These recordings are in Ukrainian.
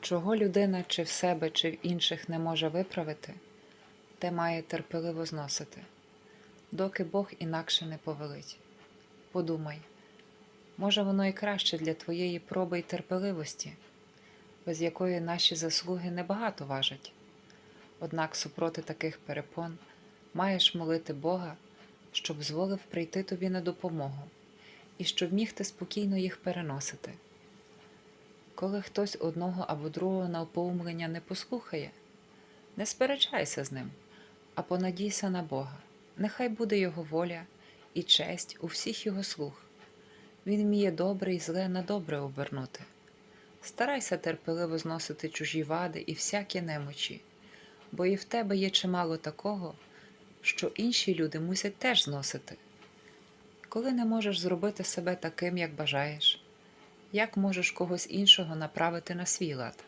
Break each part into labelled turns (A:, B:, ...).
A: Чого людина чи в себе, чи в інших не може виправити, те має терпеливо зносити, доки Бог інакше не повелить. Подумай, може, воно і краще для твоєї проби й терпеливості, без якої наші заслуги небагато важать. Однак супроти таких перепон маєш молити Бога, щоб зволив прийти тобі на допомогу і щоб міг ти спокійно їх переносити. Коли хтось одного або другого навпоумлення не послухає, не сперечайся з ним, а понадійся на Бога. Нехай буде Його воля і честь у всіх його слуг. Він вміє добре і зле на добре обернути. Старайся терпеливо зносити чужі вади і всякі немочі, бо і в тебе є чимало такого, що інші люди мусять теж зносити. Коли не можеш зробити себе таким, як бажаєш, як можеш когось іншого направити на свій лад?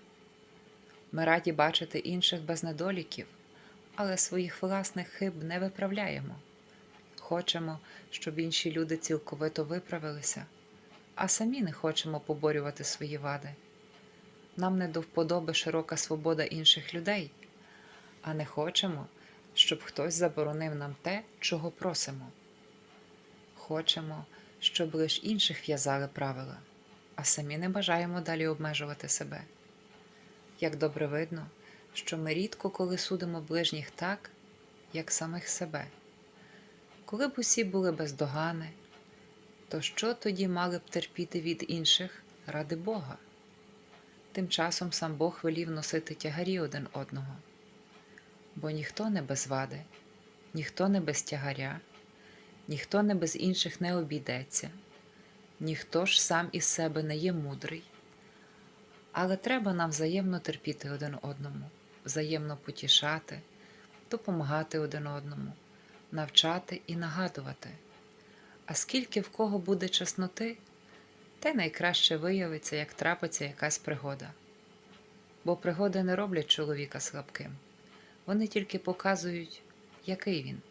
A: Ми раді бачити інших без недоліків, але своїх власних хиб не виправляємо. Хочемо, щоб інші люди цілковито виправилися, а самі не хочемо поборювати свої вади. Нам не до вподоби широка свобода інших людей, а не хочемо, щоб хтось заборонив нам те, чого просимо. Хочемо, щоб лиш інших в'язали правила, а самі не бажаємо далі обмежувати себе. Як добре видно, що ми рідко коли судимо ближніх так, як самих себе. Коли б усі були бездогани, то що тоді мали б терпіти від інших ради Бога? Тим часом сам Бог велів носити тягарі один одного, бо ніхто не без вади, ніхто не без тягаря, ніхто не без інших не обійдеться, ніхто ж сам із себе не є мудрий. Але треба нам взаємно терпіти один одному, взаємно потішати, допомагати один одному, навчати і нагадувати. А скільки в кого буде чесноти, те найкраще виявиться, як трапиться якась пригода. Бо пригоди не роблять чоловіка слабким, вони тільки показують, який він.